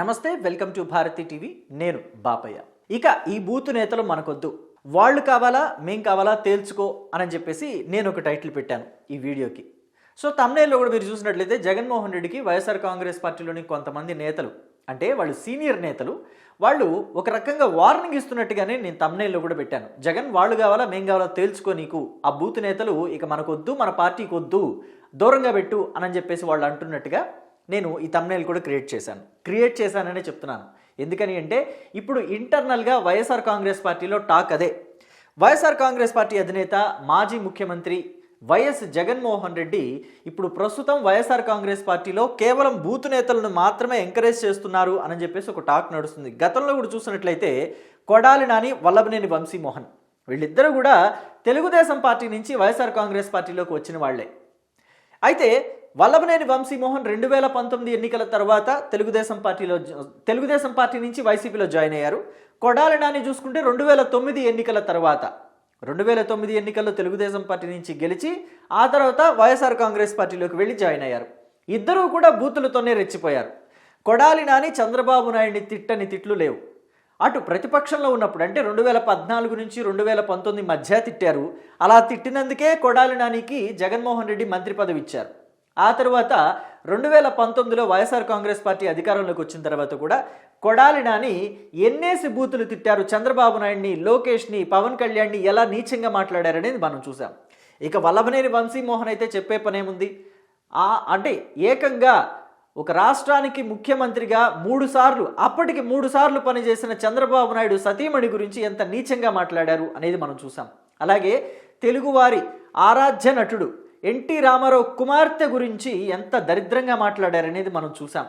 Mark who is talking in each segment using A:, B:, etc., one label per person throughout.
A: నమస్తే welcome to Bharati TV. నేను బాపయ్య. ఇక ఈ బూత్ నేతలు మనకొద్దు. వాళ్ళు కావాలా మేం కావాలా తేల్చుకో అని చెప్పేసి నేను ఒక టైటిల్ పెట్టాను ఈ వీడియోకి. సో తమ్నేల్లో కూడా మీరు చూసినట్లయితే జగన్మోహన్ రెడ్డికి వైఎస్ఆర్ కాంగ్రెస్ పార్టీలోని కొంతమంది నేతలు అంటే వాళ్ళు సీనియర్ నేతలు వాళ్ళు ఒక రకంగా వార్నింగ్ ఇస్తున్నట్టుగానే నేను తమ్నేల్లో కూడా పెట్టాను. జగన్ వాళ్ళు కావాలా మేం కావాలా తేల్చుకో నీకు. ఆ బూత్ నేతలు ఇక మనకొద్దు మన పార్టీకి వద్దు దూరంగా పెట్టు అని చెప్పేసి వాళ్ళు అంటున్నట్టుగా నేను ఈ తమ్నేల్ కూడా క్రియేట్ చేశాను. క్రియేట్ చేశాననే చెప్తున్నాను. ఎందుకని అంటే ఇప్పుడు ఇంటర్నల్గా వైఎస్ఆర్ కాంగ్రెస్ పార్టీలో టాక్ అదే. వైఎస్ఆర్ కాంగ్రెస్ పార్టీ అధినేత మాజీ ముఖ్యమంత్రి వైఎస్ జగన్మోహన్ రెడ్డి ఇప్పుడు ప్రస్తుతం వైఎస్ఆర్ కాంగ్రెస్ పార్టీలో కేవలం బూత్ నేతలను మాత్రమే ఎంకరేజ్ చేస్తున్నారు అని చెప్పేసి ఒక టాక్ నడుస్తుంది. గతంలో కూడా చూసినట్లయితే కొడాలి నాని వల్లభనేని వంశీమోహన్ వీళ్ళిద్దరూ కూడా తెలుగుదేశం పార్టీ నుంచి వైఎస్ఆర్ కాంగ్రెస్ పార్టీలోకి వచ్చిన వాళ్ళే అయితే వల్లభనేని వంశీమోహన్ రెండు వేల పంతొమ్మిది ఎన్నికల తర్వాత తెలుగుదేశం పార్టీలో తెలుగుదేశం పార్టీ నుంచి వైసీపీలో జాయిన్ అయ్యారు. కొడాలి నాని చూసుకుంటే రెండు వేల తొమ్మిది ఎన్నికల తర్వాత రెండు వేల తొమ్మిది ఎన్నికల్లో తెలుగుదేశం పార్టీ నుంచి గెలిచి ఆ తర్వాత వైఎస్ఆర్ కాంగ్రెస్ పార్టీలోకి వెళ్ళి జాయిన్ అయ్యారు. ఇద్దరూ కూడా బూతులతోనే రెచ్చిపోయారు. కొడాలి నాని చంద్రబాబు నాయుడిని తిట్టని తిట్లు లేవు. అటు ప్రతిపక్షంలో ఉన్నప్పుడు అంటే రెండు వేల పద్నాలుగు నుంచి రెండు వేల పంతొమ్మిది మధ్య తిట్టారు. అలా తిట్టినందుకే కొడాలి నానికి జగన్మోహన్ రెడ్డి మంత్రి పదవి ఇచ్చారు. ఆ తర్వాత రెండు వేల పంతొమ్మిదిలో వైఎస్ఆర్ కాంగ్రెస్ పార్టీ అధికారంలోకి వచ్చిన తర్వాత కూడా కొడాలి నాని ఎన్నేసి బూతులు తిట్టారు చంద్రబాబు నాయుడిని లోకేష్ని పవన్ కళ్యాణ్ని ఎలా నీచంగా మాట్లాడారనేది మనం చూసాం ఇక వల్లభనేని వంశీమోహన్ అయితే చెప్పే పనేముంది? ఆ అంటే ఏకంగా ఒక రాష్ట్రానికి ముఖ్యమంత్రిగా మూడుసార్లు అప్పటికి మూడు సార్లు పనిచేసిన చంద్రబాబు నాయుడు సతీమణి గురించి ఎంత నీచంగా మాట్లాడారు అనేది మనం చూసాం అలాగే తెలుగువారి ఆరాధ్య నటుడు ఎన్టీ రామారావు కుమార్తె గురించి ఎంత దరిద్రంగా మాట్లాడారనేది మనం చూసాం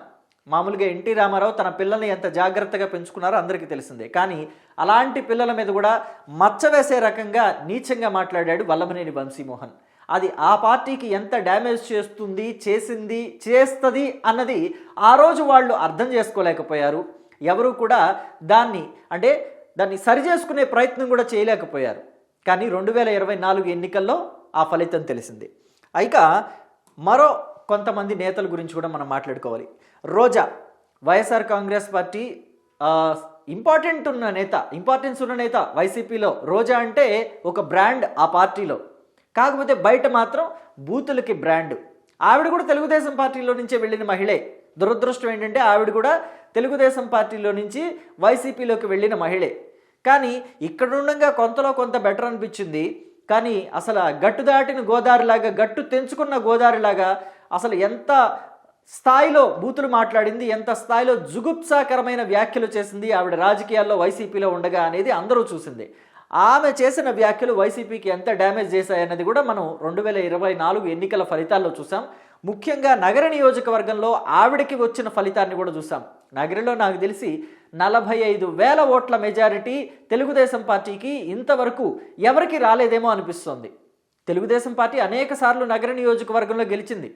A: మామూలుగా ఎన్టీ రామారావు తన పిల్లల్ని ఎంత జాగ్రత్తగా పెంచుకున్నారో అందరికీ తెలిసిందే. కానీ అలాంటి పిల్లల మీద కూడా మచ్చవేసే రకంగా నీచంగా మాట్లాడాడు వల్లభనేని వంశీమోహన్. అది ఆ పార్టీకి ఎంత డ్యామేజ్ చేస్తుంది చేసింది చేస్తుంది అన్నది ఆ రోజు వాళ్ళు అర్థం చేసుకోలేకపోయారు. ఎవరు కూడా దాన్ని అంటే దాన్ని సరి చేసుకునే ప్రయత్నం కూడా చేయలేకపోయారు. కానీ రెండు వేల ఇరవై నాలుగు ఎన్నికల్లో ఆ ఫలితం తెలిసింది. ఇక మరో కొంతమంది నేతల గురించి కూడా మనం మాట్లాడుకోవాలి. Roja YSR Congress party important ఉన్న నేత ఇంపార్టెన్స్ ఉన్న నేత వైసీపీలో రోజా అంటే ఒక బ్రాండ్ ఆ పార్టీలో. కాకపోతే బయట మాత్రం బూతులకి బ్రాండ్ ఆవిడ కూడా తెలుగుదేశం పార్టీలో నుంచే వెళ్ళిన మహిళే. దురదృష్టం ఏంటంటే ఆవిడ కూడా తెలుగుదేశం పార్టీలో నుంచి వైసీపీలోకి వెళ్ళిన మహిళే. కానీ ఇక్కడ ఉండగా కొంతలో కొంత బెటర్ అనిపించింది. కానీ అసలు ఆ గట్టు దాటిన గోదావరిలాగా గట్టు తెంచుకున్న గోదావరిలాగా అసలు ఎంత స్థాయిలో బూతులు మాట్లాడింది ఎంత స్థాయిలో జుగుప్సాకరమైన వ్యాఖ్యలు చేసింది ఆవిడ రాజకీయాల్లో వైసీపీలో ఉండగా అనేది అందరూ చూసింది. ఆమె చేసిన వ్యాఖ్యలు వైసీపీకి ఎంత డ్యామేజ్ చేశాయన్నది కూడా మనం రెండు వేల ఇరవై నాలుగు ఎన్నికల ఫలితాల్లో చూసాం. ముఖ్యంగా నగర నియోజకవర్గంలో ఆవిడకి వచ్చిన ఫలితాన్ని కూడా చూసాం. నగరంలో నాకు తెలిసి నలభై ఐదు వేల ఓట్ల మెజారిటీ తెలుగుదేశం పార్టీకి ఇంతవరకు ఎవరికి రాలేదేమో అనిపిస్తోంది. తెలుగుదేశం పార్టీ అనేక సార్లు నగర నియోజకవర్గంలో గెలిచింది.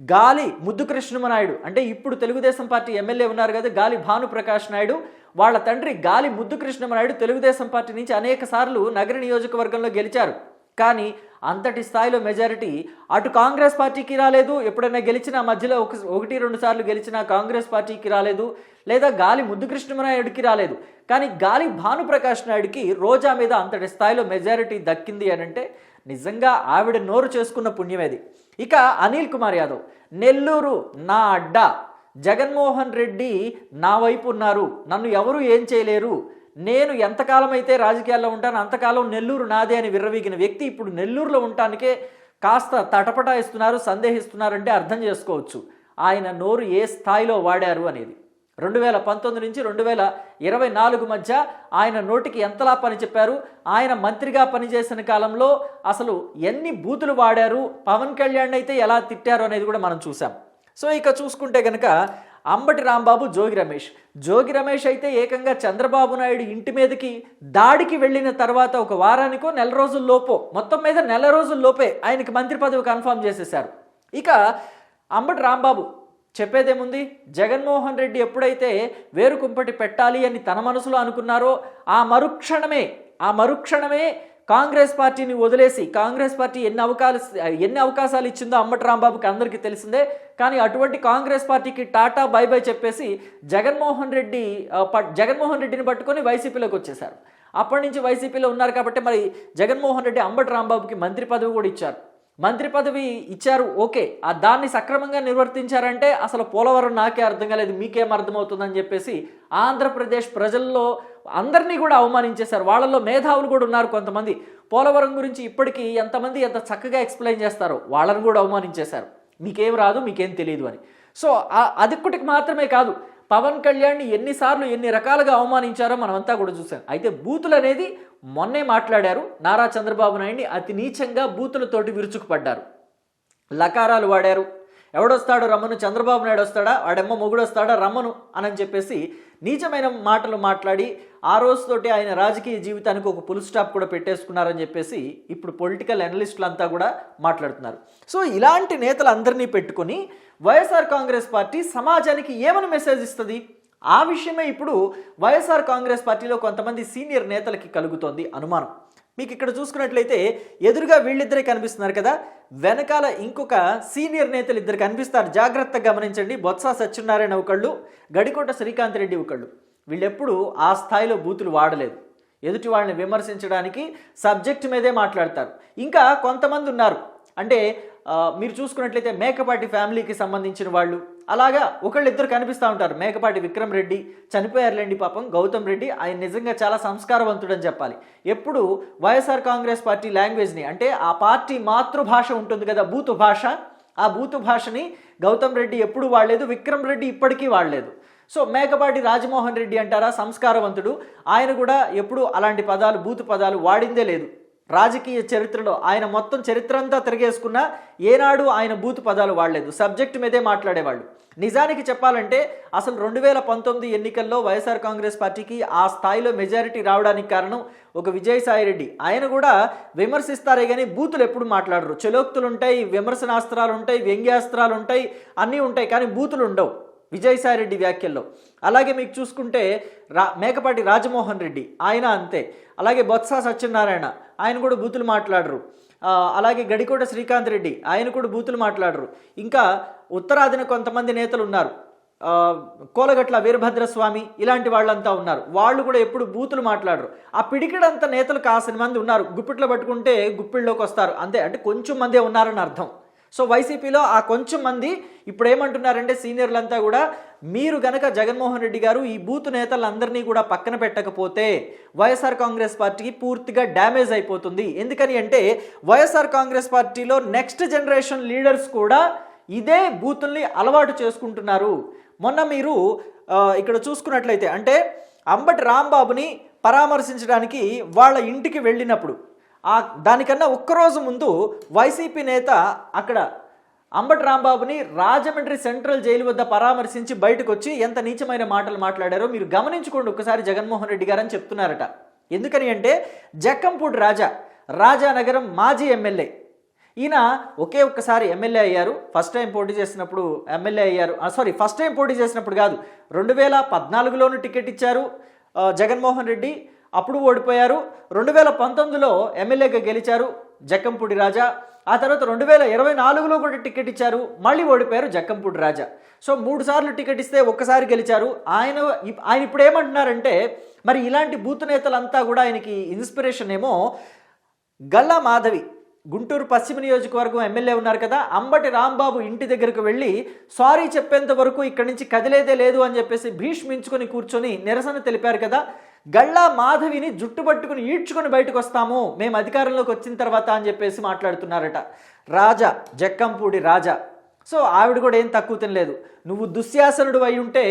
A: గాలి ముద్దు కృష్ణమనాయుడు అంటే ఇప్పుడు తెలుగుదేశం పార్టీ ఎమ్మెల్యే ఉన్నారు కదా గాలి భానుప్రకాష్ నాయుడు వాళ్ళ తండ్రి గాలి ముద్దు కృష్ణమనాయుడు తెలుగుదేశం పార్టీ నుంచి అనేక సార్లు నగర నియోజకవర్గంలో గెలిచారు. కానీ అంతటి స్థాయిలో మెజారిటీ అటు కాంగ్రెస్ పార్టీకి రాలేదు. ఎప్పుడైనా గెలిచిన మధ్యలో ఒక ఒకటి రెండు సార్లు గెలిచినా కాంగ్రెస్ పార్టీకి రాలేదు. లేదా గాలి ముద్దు కృష్ణమనాయుడికి రాలేదు. కానీ గాలి భానుప్రకాష్ నాయుడికి రోజా మీద అంతటి స్థాయిలో మెజారిటీ దక్కింది అని అంటే నిజంగా ఆవిడ నోరు చేసుకున్న పుణ్యమేది ఇక అనిల్ కుమార్ యాదవ్ నెల్లూరు నా అడ్డా. జగన్మోహన్ రెడ్డి నా వైపు ఉన్నారు. నన్ను ఎవరు ఏం చేయలేరు. నేను ఎంతకాలం అయితే రాజకీయాల్లో ఉంటాను అంతకాలం నెల్లూరు నాదే అని విర్రవీగిన వ్యక్తి ఇప్పుడు నెల్లూరులో ఉండటానికే కాస్త తటపటాయిస్తున్నారు సందేహిస్తున్నారంటే అర్థం చేసుకోవచ్చు. ఆయన నోరు ఏ స్థాయిలో వాడారు అనేది. రెండు వేల పంతొమ్మిది నుంచి రెండు వేల ఇరవై నాలుగు మధ్య ఆయన నోటికి ఎంతలా పని చెప్పారు? ఆయన మంత్రిగా పనిచేసిన కాలంలో అసలు ఎన్ని బూతులు వాడారు? పవన్ కళ్యాణ్ అయితే ఎలా తిట్టారు అనేది కూడా మనం చూసాం సో ఇక చూసుకుంటే కనుక అంబటి రాంబాబు జోగి రమేష్. జోగి రమేష్ అయితే ఏకంగా చంద్రబాబు నాయుడు ఇంటి మీదకి దాడికి వెళ్ళిన తర్వాత ఒక వారానికో నెల రోజుల్లోపో మొత్తం మీద నెల రోజుల్లోపే ఆయనకి మంత్రి పదవి కన్ఫర్మ్ చేసేశారు. ఇక అంబటి రాంబాబు చెప్పేదేముంది? జగన్మోహన్ రెడ్డి ఎప్పుడైతే వేరు కుంపటి పెట్టాలి అని తన మనసులో అనుకున్నారో ఆ మరుక్షణమే ఆ మరుక్షణమే కాంగ్రెస్ పార్టీని వదిలేసి కాంగ్రెస్ పార్టీ ఎన్ని అవకాశాలు ఎన్ని అవకాశాలు ఇచ్చిందో అంబటి రాంబాబుకి అందరికీ తెలిసిందే. కానీ అటువంటి కాంగ్రెస్ పార్టీకి టాటా బై బై చెప్పేసి జగన్మోహన్ రెడ్డి జగన్మోహన్ రెడ్డిని పట్టుకొని వైసీపీలోకి వచ్చేశారు. అప్పటి నుంచి వైసీపీలో ఉన్నారు కాబట్టి మరి జగన్మోహన్ రెడ్డి అంబటి రాంబాబుకి మంత్రి పదవి కూడా ఇచ్చారు. మంత్రి పదవి ఇచ్చారు ఓకే. ఆ దాన్ని సక్రమంగా నిర్వర్తించారంటే అసలు పోలవరం నాకే అర్థం కాలేదు మీకేం అర్థమవుతుందని చెప్పేసి ఆంధ్రప్రదేశ్ ప్రజల్లో అందరినీ కూడా అవమానించేశారు. వాళ్ళల్లో మేధావులు కూడా ఉన్నారు కొంతమంది. పోలవరం గురించి ఇప్పటికీ ఎంతమంది ఎంత చక్కగా ఎక్స్ప్లెయిన్ చేస్తారో వాళ్ళని కూడా అవమానించేశారు. మీకేం రాదు మీకేం తెలియదు అని. సో అది అదొక్కటికి మాత్రమే కాదు. పవన్ కళ్యాణ్ని ఎన్నిసార్లు ఎన్ని రకాలుగా అవమానించారో మనమంతా కూడా చూసాం అయితే బూతులు అనేది మొన్నే మాట్లాడారు నారా చంద్రబాబు నాయుడిని అతి నీచంగా బూతులతోటి విరుచుకుపడ్డారు. లకారాలు వాడారు. ఎవడొస్తాడు రమ్మను చంద్రబాబు నాయుడు వస్తాడా? వాడెమ్మ మొగుడు వస్తాడా రమ్మను అని చెప్పేసి నీచమైన మాటలు మాట్లాడి ఆ రోజుతోటి ఆయన రాజకీయ జీవితానికి ఒక పుల్ స్టాప్ కూడా పెట్టేసుకున్నారని చెప్పేసి ఇప్పుడు పొలిటికల్ అనలిస్టులంతా కూడా మాట్లాడుతున్నారు. సో ఇలాంటి నేతలందరినీ పెట్టుకొని వైఎస్ఆర్ కాంగ్రెస్ పార్టీ సమాజానికి ఏమని మెసేజ్ ఇస్తుంది? ఆ విషయమే ఇప్పుడు వైఎస్ఆర్ కాంగ్రెస్ పార్టీలో కొంతమంది సీనియర్ నేతలకి కలుగుతోంది అనుమానం. మీకు ఇక్కడ చూసుకున్నట్లయితే ఎదురుగా వీళ్ళిద్దరే కనిపిస్తున్నారు కదా. వెనకాల ఇంకొక సీనియర్ నేతలు ఇద్దరు కనిపిస్తారు. జాగ్రత్తగా గమనించండి. బొత్స సత్యనారాయణ ఒకళ్ళు గడికోట శ్రీకాంత్ రెడ్డి ఒకళ్ళు. వీళ్ళెప్పుడు ఆ స్థాయిలో బూతులు వాడలేదు. ఎదుటి వాళ్ళని విమర్శించడానికి సబ్జెక్ట్ మీదే మాట్లాడతారు. ఇంకా కొంతమంది ఉన్నారు. అంటే మీరు చూసుకున్నట్లయితే మేకపాటి ఫ్యామిలీకి సంబంధించిన వాళ్ళు అలాగా ఒకళ్ళిద్దరు కనిపిస్తూ ఉంటారు. మేకపాటి విక్రమ్ రెడ్డి చనిపోయారులేండి పాపం. గౌతమ్ రెడ్డి ఆయన నిజంగా చాలా సంస్కారవంతుడని చెప్పాలి. ఎప్పుడు వైఎస్ఆర్ కాంగ్రెస్ పార్టీ లాంగ్వేజ్ని అంటే ఆ పార్టీ మాతృభాష ఉంటుంది కదా బూతు భాష. ఆ బూతు భాషని గౌతమ్ రెడ్డి ఎప్పుడు వాడలేదు విక్రమ్ రెడ్డి ఇప్పటికీ వాడలేదు. సో మేకపాటి రాజమోహన్ రెడ్డి అంటారా? సంస్కారవంతుడు. ఆయన కూడా ఎప్పుడు అలాంటి పదాలు బూతు పదాలు వాడిందే లేదు. రాజకీయ చరిత్రలో ఆయన మొత్తం చరిత్ర అంతా తిరిగేసుకున్నా ఏనాడు ఆయన బూతు పదాలు వాడలేదు. సబ్జెక్టు మీదే మాట్లాడేవాళ్ళు. నిజానికి చెప్పాలంటే అసలు రెండు వేల పంతొమ్మిది ఎన్నికల్లో వైఎస్ఆర్ కాంగ్రెస్ పార్టీకి ఆ స్థాయిలో మెజారిటీ రావడానికి కారణం ఒక విజయసాయిరెడ్డి ఆయన కూడా విమర్శిస్తారే కానీ బూతులు ఎప్పుడు మాట్లాడరు. చలోక్తులు ఉంటాయి విమర్శనాస్త్రాలు ఉంటాయి వ్యంగ్యాస్త్రాలు ఉంటాయి అన్నీ ఉంటాయి కానీ బూతులు ఉండవు విజయసాయిరెడ్డి వ్యాఖ్యల్లో. అలాగే మీకు చూసుకుంటే రా మేకపాటి రాజమోహన్ రెడ్డి ఆయన అంతే. అలాగే బొత్స సత్యనారాయణ ఆయన కూడా బూతులు మాట్లాడరు. అలాగే గడికోట శ్రీకాంత్ రెడ్డి ఆయన కూడా బూతులు మాట్లాడరు. ఇంకా ఉత్తరాదిన కొంతమంది నేతలు ఉన్నారు. కోలగట్ల వీరభద్రస్వామి ఇలాంటి వాళ్ళంతా ఉన్నారు. వాళ్ళు కూడా ఎప్పుడు బూతులు మాట్లాడరు. ఆ పిడికిడంత నేతలు కాసిన మంది ఉన్నారు. గుప్పిట్లో పట్టుకుంటే గుప్పిళ్ళలోకి వస్తారు అంతే. అంటే కొంచెం మందే ఉన్నారని అర్థం. సో వైసీపీలో ఆ కొంచెం మంది ఇప్పుడు ఏమంటున్నారంటే సీనియర్లంతా కూడా మీరు గనక జగన్మోహన్ రెడ్డి గారు ఈ బూత్ నేతలందరినీ కూడా పక్కన పెట్టకపోతే వైఎస్ఆర్ కాంగ్రెస్ పార్టీకి పూర్తిగా డ్యామేజ్ అయిపోతుంది. ఎందుకని అంటే వైఎస్ఆర్ కాంగ్రెస్ పార్టీలో నెక్స్ట్ జనరేషన్ లీడర్స్ కూడా ఇదే బూతుల్ని అలవాటు చేసుకుంటున్నారు. మొన్న మీరు ఇక్కడ చూసుకున్నట్లయితే అంటే అంబటి రాంబాబుని పరామర్శించడానికి వాళ్ళ ఇంటికి వెళ్ళినప్పుడు ఆ దానికన్నా ఒక్కరోజు ముందు వైసీపీ నేత అక్కడ అంబటి రాంబాబుని రాజమండ్రి సెంట్రల్ జైలు వద్ద పరామర్శించి బయటకు వచ్చి ఎంత నీచమైన మాటలు మాట్లాడారో మీరు గమనించుకోండి ఒకసారి జగన్మోహన్ రెడ్డి గారని చెప్తున్నారట. ఎందుకని అంటే జక్కంపూడి రాజా రాజానగరం మాజీ ఎమ్మెల్యే. ఈయన ఒకే ఒక్కసారి ఎమ్మెల్యే అయ్యారు. ఫస్ట్ టైం పోటీ చేసినప్పుడు ఎమ్మెల్యే అయ్యారు. సారీ ఫస్ట్ టైం పోటీ చేసినప్పుడు కాదు. రెండు వేల పద్నాలుగులోనూ టికెట్ ఇచ్చారు జగన్మోహన్ రెడ్డి. అప్పుడు ఓడిపోయారు. రెండు వేల పంతొమ్మిదిలో ఎమ్మెల్యేగా గెలిచారు జక్కంపూడి రాజా. ఆ తర్వాత రెండు వేల ఇరవై నాలుగులో కూడా టికెట్ ఇచ్చారు. మళ్ళీ ఓడిపోయారు జక్కంపూడి రాజా. సో మూడు సార్లు టికెట్ ఇస్తే ఒక్కసారి గెలిచారు. ఆయన ఆయన ఇప్పుడు ఏమంటున్నారంటే మరి ఇలాంటి బూత్ నేతలంతా కూడా ఆయనకి ఇన్స్పిరేషన్ ఏమో గల్లా మాధవి. గుంటూరు పశ్చిమ నియోజకవర్గం ఎమ్మెల్యే ఉన్నారు కదా. అంబటి రాంబాబు ఇంటి దగ్గరకు వెళ్ళి సారీ చెప్పేంత వరకు ఇక్కడి నుంచి కదిలేదే లేదు అని చెప్పేసి భీష్మించుకొని కూర్చొని నిరసన తెలిపారు కదా. గళ్ళా మాధవిని జుట్టు పట్టుకుని ఈడ్చుకొని బయటకు వస్తాము మేము అధికారంలోకి వచ్చిన తర్వాత అని చెప్పేసి మాట్లాడుతున్నారట. రాజా జక్కంపూడి రాజా. సో ఆవిడ కూడా ఏం తక్కువ తినలేదు. నువ్వు దుశ్శాసనుడు అయి ఉంటే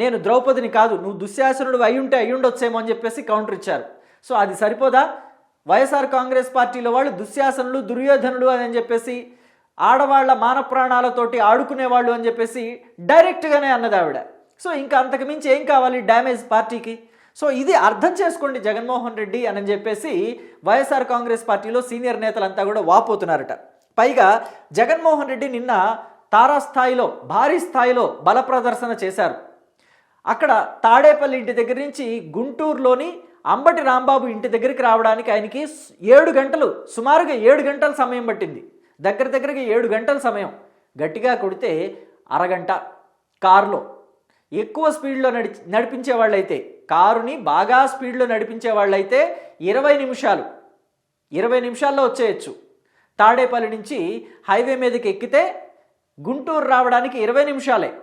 A: నేను ద్రౌపదిని కాదు నువ్వు దుశ్శాసనుడు అయి ఉంటే అయి ఉండొచ్చేమో అని చెప్పేసి కౌంటర్ ఇచ్చారు. సో అది సరిపోదా? వైఎస్ఆర్ కాంగ్రెస్ పార్టీలో వాళ్ళు దుశ్శాసనులు దుర్యోధనులు అని చెప్పేసి ఆడవాళ్ళ మాన ప్రాణాలతోటి ఆడుకునేవాళ్ళు అని చెప్పేసి డైరెక్ట్గానే అన్నది ఆవిడ. సో ఇంకా అంతకు మించి ఏం కావాలి డ్యామేజ్ పార్టీకి? సో ఇది అర్థం చేసుకోండి జగన్మోహన్ రెడ్డి అని చెప్పేసి వైఎస్ఆర్ కాంగ్రెస్ పార్టీలో సీనియర్ నేతలంతా కూడా వాపోతున్నారట. పైగా జగన్మోహన్ రెడ్డి నిన్న తారాస్థాయిలో భారీ స్థాయిలో బల ప్రదర్శన చేశారు. అక్కడ తాడేపల్లి ఇంటి దగ్గర నుంచి గుంటూరులోని అంబటి రాంబాబు ఇంటి దగ్గరికి రావడానికి ఆయనకి ఏడు గంటలు సుమారుగా ఏడు గంటల సమయం పట్టింది. దగ్గర దగ్గరగా ఏడు గంటల సమయం. గట్టిగా కొడితే అరగంట కారులో. ఎక్కువ స్పీడ్లో నడి నడిపించే వాళ్ళైతే కారుని బాగా స్పీడ్లో నడిపించే వాళ్ళైతే ఇరవై నిమిషాలు. ఇరవై నిమిషాల్లో వచ్చేయచ్చు. తాడేపల్లి నుంచి హైవే మీదకి ఎక్కితే గుంటూరు రావడానికి ఇరవై నిమిషాలే.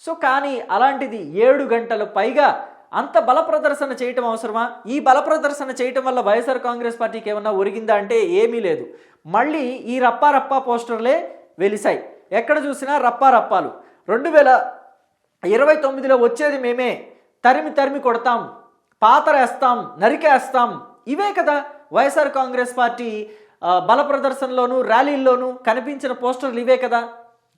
A: సో కానీ అలాంటిది ఏడు గంటలు పైగా అంత బల ప్రదర్శన చేయటం అవసరమా? ఈ బల ప్రదర్శన చేయటం వల్ల వైఎస్ఆర్ కాంగ్రెస్ పార్టీకి ఏమన్నా ఒరిగిందా అంటే ఏమీ లేదు. మళ్ళీ ఈ రప్పా రప్పా పోస్టర్లే వెలిసాయి. ఎక్కడ చూసినా రప్పా రప్పాలు. రెండు వేల ఇరవై తొమ్మిదిలో వచ్చేది మేమే. తరిమి తరిమి కొడతాం పాతరేస్తాం నరికేస్తాం. ఇవే కదా వైఎస్ఆర్ కాంగ్రెస్ పార్టీ బల ప్రదర్శనలోను ర్యాలీల్లోనూ కనిపించిన పోస్టర్లు ఇవే కదా.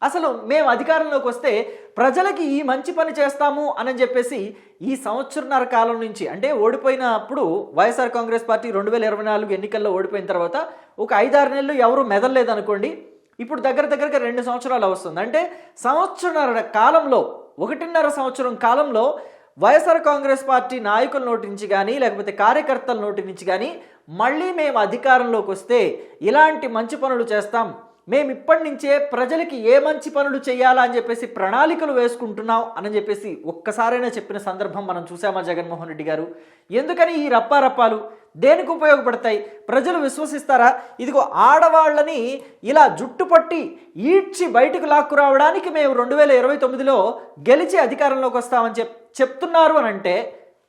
A: అసలు మేము అధికారంలోకి వస్తే ప్రజలకి ఈ మంచి పని చేస్తాము అని చెప్పేసి ఈ సంవత్సరన్నర కాలం నుంచి అంటే ఓడిపోయినప్పుడు వైఎస్ఆర్ కాంగ్రెస్ పార్టీ రెండు వేల ఇరవై నాలుగు ఎన్నికల్లో ఓడిపోయిన తర్వాత ఒక ఐదారు నెలలు ఎవరు మెదలలేదనుకోండి ఇప్పుడు దగ్గర దగ్గరగా రెండు సంవత్సరాలు వస్తుంది అంటే సంవత్సరన్నర కాలంలో ఒకటిన్నర సంవత్సరం కాలంలో వైఎస్ఆర్ కాంగ్రెస్ పార్టీ నాయకుల నోటి నుంచి కానీ లేకపోతే కార్యకర్తల నోటి నుంచి కానీ మళ్ళీ మేము అధికారంలోకి వస్తే ఇలాంటి మంచి పనులు చేస్తాం. మేము ఇప్పటి నుంచే ప్రజలకి ఏ మంచి పనులు చేయాలా అని చెప్పేసి ప్రణాళికలు వేసుకుంటున్నాం అని చెప్పేసి ఒక్కసారైనా చెప్పిన సందర్భం మనం చూసామా జగన్మోహన్ రెడ్డి గారు? ఎందుకని ఈ రప్పారప్పాలు? దేనికి ఉపయోగపడతాయి? ప్రజలు విశ్వసిస్తారా? ఇదిగో ఆడవాళ్ళని ఇలా జుట్టు పట్టి ఈడ్చి బయటకు లాక్కు రావడానికి మేము రెండు వేల ఇరవై తొమ్మిదిలో గెలిచి అధికారంలోకి వస్తామని చెప్పి చెప్తున్నారు అని అంటే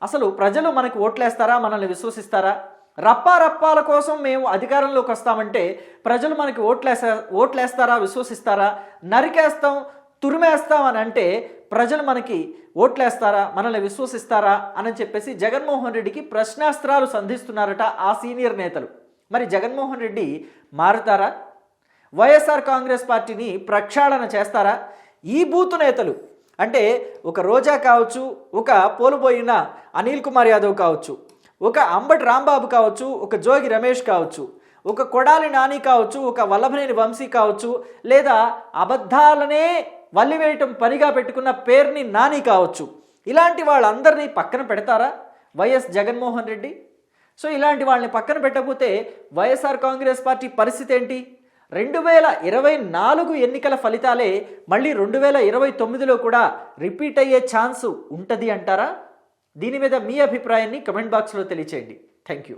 A: అసలు ప్రజలు మనకి ఓట్లేస్తారా మనల్ని విశ్వసిస్తారా? రప్పా రప్పాల కోసం మేము అధికారంలోకి వస్తామంటే ప్రజలు మనకి ఓట్లేసా ఓట్లేస్తారా విశ్వసిస్తారా? నరికేస్తాం తురిమేస్తాం అని అంటే ప్రజలు మనకి ఓట్లేస్తారా మనల్ని విశ్వసిస్తారా అని చెప్పేసి జగన్మోహన్ రెడ్డికి ప్రశ్నాస్త్రాలు సంధిస్తున్నారట ఆ సీనియర్ నేతలు. మరి జగన్మోహన్ రెడ్డి మారుతారా? వైఎస్ఆర్ కాంగ్రెస్ పార్టీని ప్రక్షాళన చేస్తారా? ఈ బూతు నేతలు అంటే ఒక రోజా కావచ్చు ఒక పోలుపోయిన అనిల్ కుమార్ యాదవ్ కావచ్చు ఒక అంబటి రాంబాబు కావచ్చు ఒక జోగి రమేష్ కావచ్చు ఒక కొడాలి నాని కావచ్చు ఒక వల్లభనేని వంశీ కావచ్చు లేదా అబద్ధాలనే వల్లివేయటం పనిగా పెట్టుకున్న పేరుని నాని కావచ్చు. ఇలాంటి వాళ్ళందరినీ పక్కన పెడతారా? వైఎస్ జగన్మోహన్ రెడ్డి? సో ఇలాంటి వాళ్ళని పక్కన పెట్టకపోతే వైఎస్ఆర్ కాంగ్రెస్ పార్టీ పరిస్థితి ఏంటి? రెండు వేల ఇరవై నాలుగు ఎన్నికల ఫలితాలే మళ్ళీ రెండు వేల ఇరవై తొమ్మిదిలో కూడా రిపీట్ అయ్యే ఛాన్స్ ఉంటుంది అంటారా? దీని మీద మీ అభిప్రాయాన్ని కమెంట్ బాక్స్లో తెలియచేయండి. Thank you.